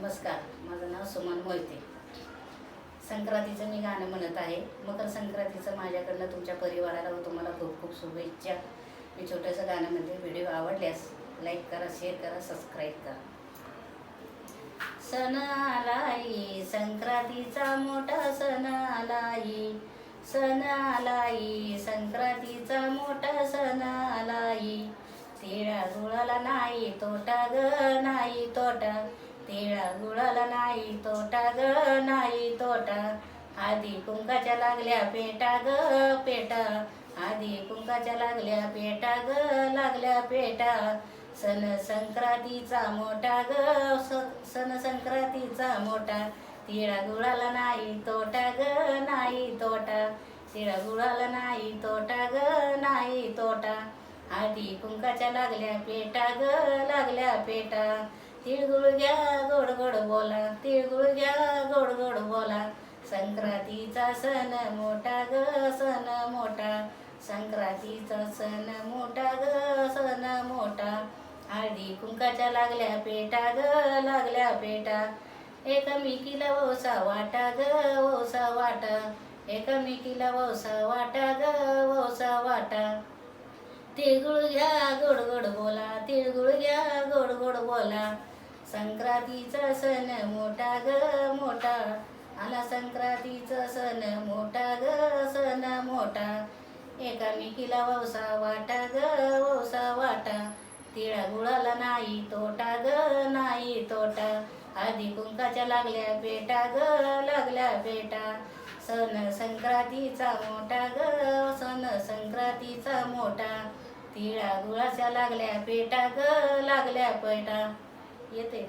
नमस्कार माझं नाव सुमन मोहिते. संक्रांतीचं मी गाणं म्हणत आहे. मकर संक्रांतीचं माझ्याकडनं तुमच्या परिवाराला व तुम्हाला खूप खूप शुभेच्छा. मी छोटंसं गाणं म्हणते व्हिडिओ आवडल्यास लाईक करा शेअर करा सबस्क्राईब करा. सण आलाई संक्रांतीचा मोठा सण आलाई सण आलाई संक्रांतीचा मोठा सण आलाई तिळा गुळाला नाही तोटा ग नाही तोटा. तिळा गुळाला नाही तोटा ग नाही तोटा. आधी कुंकाच्या लागल्या पेटा ग पेटा. आधी कुंकाच्या लागल्या पेटा ग लागल्या पेटा. सण संक्रांतीचा मोठा ग स- सण संक्रांतीचा मोठा. तिळा गुळाला नाही तोटा ग नाही तोटा. तिळा गुळाला नाही तोटा ग नाही तोटा. आधी कुंकाच्या लागल्या पेटा ग लागल्या पेटा. तिळगुळ घ्या गोड गोड बोला तिळगुळ घ्या गोड गोड बोला. संक्रांतीचा सण मोठा ग सण मोठा. संक्रांतीचा सण मोठा ग सण मोठा. हळदी कुंकाच्या लागल्या पेटा ग लागल्या पेटा. एकमेकीला वसा वाटा ग वसा वाटा. एकमेकीला वसा वाटा ग वसा वाटा. तिळगुळ घ्या गोड गोड बोला तिळगुळ घ्या गोड गोड बोला. संक्रांतीचा सण मोठा ग मोठा. आला संक्रांतीचा सण मोठा ग सण मोठा. एकामेकीला ववसा वाटा ग वौसा वाटा. तिळा गुळाला नाही तोटा ग नाही तोटा. आधी कुंकाच्या लागल्या पेटा ग लागल्या पेटा. सण संक्रांतीचा मोठा ग सण संक्रांतीचा मोठा. तिळा गुळाच्या लागल्या पेटा ग लागल्या पेटा. Ia ter,